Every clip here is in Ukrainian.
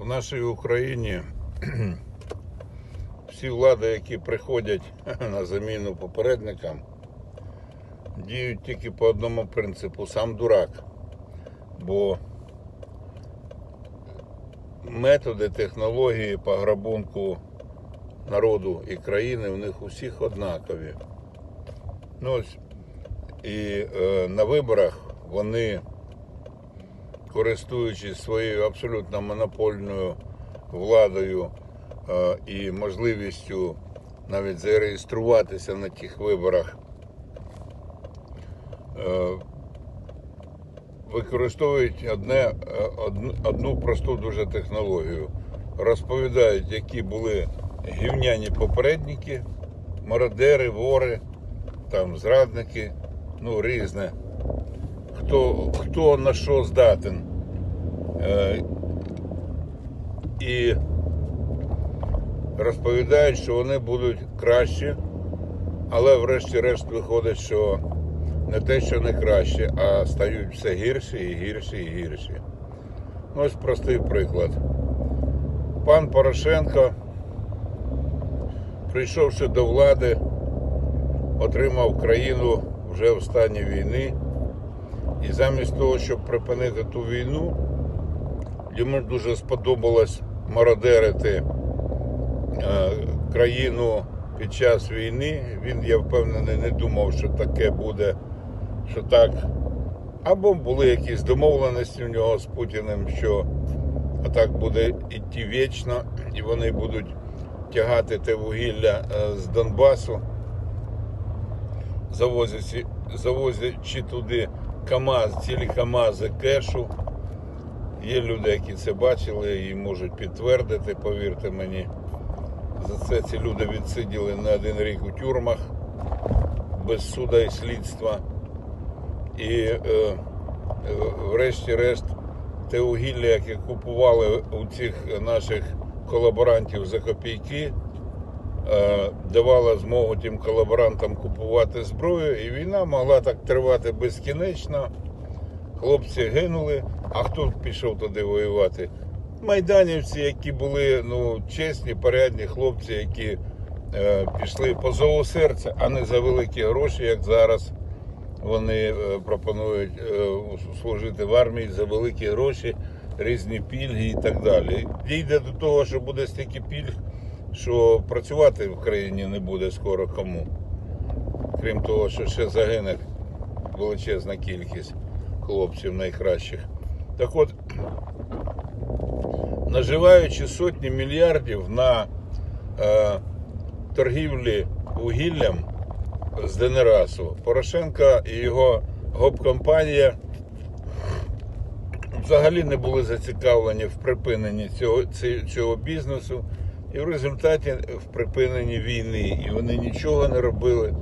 В нашій Україні всі влади, які приходять на заміну попередникам, діють тільки по одному принципу сам дурак. Бо методи, технології пограбунку народу і країни в них усіх однакові. Ну, ось, і е, на виборах вони користуючись своєю абсолютно монопольною владою е, і можливістю навіть зареєструватися на тих виборах, е, використовують одне, е, одну, просту дуже технологію. Розповідають, які були гівняні попередники, мародери, вори, там зрадники, ну різне хто, хто на що здатен. Е, і розповідають, що вони будуть кращі, але врешті-решт виходить, що не те, що не краще, а стають все гірші і гірші і гірші. Ну, Ось простий приклад. Пан Порошенко, прийшовши до влади, отримав країну вже в стані війни. І замість того, щоб припинити ту війну, йому дуже сподобалось мародерити е, країну під час війни. Він, я впевнений, не думав, що таке буде, що так. Або були якісь домовленості в нього з Путіним, що так буде йти вічно, і вони будуть тягати те вугілля е, з Донбасу, завозячи, завозячи туди КАМАЗ, цілі КАМАЗи кешу. Є люди, які це бачили і можуть підтвердити, повірте мені. За це ці люди відсиділи на один рік у тюрмах без суда і слідства. І е, е, врешті-решт те вугілля, яке купували у цих наших колаборантів за копійки, давала змогу тим колаборантам купувати зброю, і війна могла так тривати безкінечно. Хлопці гинули, а хто пішов туди воювати? Майданівці, які були ну, чесні, порядні хлопці, які е, пішли по зову серця, а не за великі гроші, як зараз вони е, пропонують е, служити в армії за великі гроші, різні пільги і так далі. Дійде до того, що буде стільки пільг, що працювати в країні не буде скоро кому. Крім того, що ще загине величезна кількість хлопців найкращих. Так от, наживаючи сотні мільярдів на е, торгівлі вугіллям з Денерасу, Порошенко і його гоп-компанія взагалі не були зацікавлені в припиненні цього, цього бізнесу і в результаті в припиненні війни. І вони нічого не робили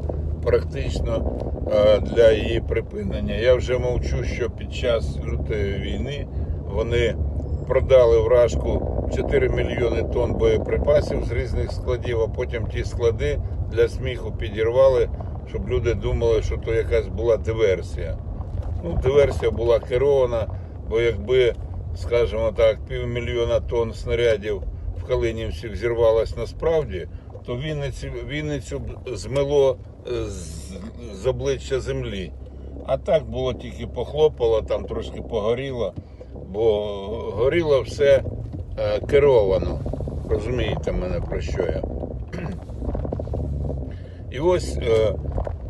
практично е, для її припинення. Я вже мовчу, що під час лютої війни вони продали вражку 4 мільйони тонн боєприпасів з різних складів, а потім ті склади для сміху підірвали, щоб люди думали, що то якась була диверсія. Ну, диверсія була керована, бо якби, скажімо так, півмільйона тонн снарядів Калинівці взірвалось насправді, то Вінницю, Вінницю змило е, з, з обличчя землі. А так було тільки похлопало, там трошки погоріло, бо горіло все е, керовано. Розумієте мене про що я? І ось е,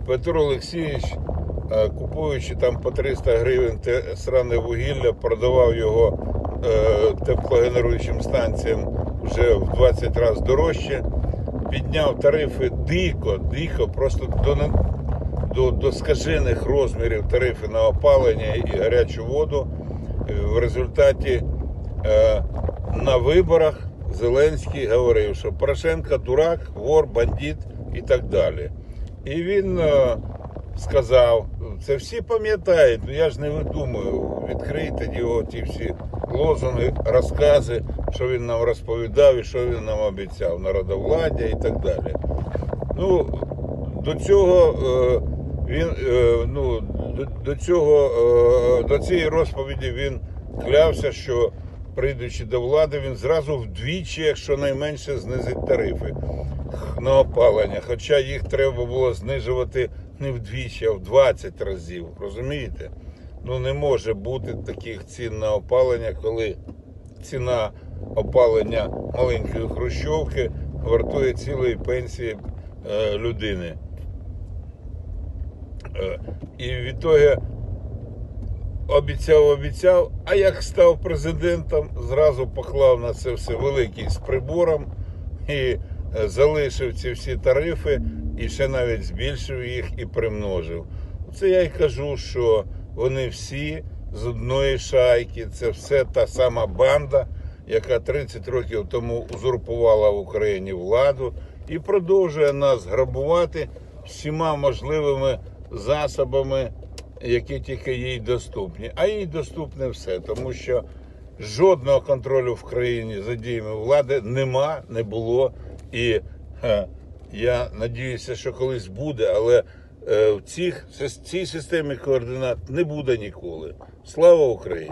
Петро Олексійович, е, купуючи там по 300 гривень те сране вугілля, продавав його е, теплогенеруючим станціям вже в 20 разів дорожче, підняв тарифи дико, дико, просто до, до, до скажених розмірів тарифи на опалення і гарячу воду. Е, В результаті е, на виборах Зеленський говорив, що Порошенко дурак, вор, бандит і так далі. І він е, сказав, це всі пам'ятають, ну я ж не видумую. Відкрийте його ті всі лозунги, розкази, що він нам розповідав і що він нам обіцяв, народовладдя і так далі. Ну, до цього е, він е, ну, до, цього е, до цієї розповіді він клявся, що прийдучи до влади, він зразу вдвічі, якщо найменше, знизить тарифи на опалення. Хоча їх треба було знижувати не вдвічі, а в 20 разів. Розумієте? Ну не може бути таких цін на опалення, коли ціна опалення маленької хрущовки вартує цілої пенсії е, людини. Е, і відтоді обіцяв, обіцяв, а як став президентом, зразу поклав на це все великий з прибором і е, залишив ці всі тарифи, і ще навіть збільшив їх і примножив. Це я й кажу, що вони всі з одної шайки, це все та сама банда, яка 30 років тому узурпувала в Україні владу і продовжує нас грабувати всіма можливими засобами, які тільки їй доступні. А їй доступне все, тому що жодного контролю в країні за діями влади нема, не було. І е, я надіюся, що колись буде, але е, в цих, цій системі координат не буде ніколи. Слава Україні!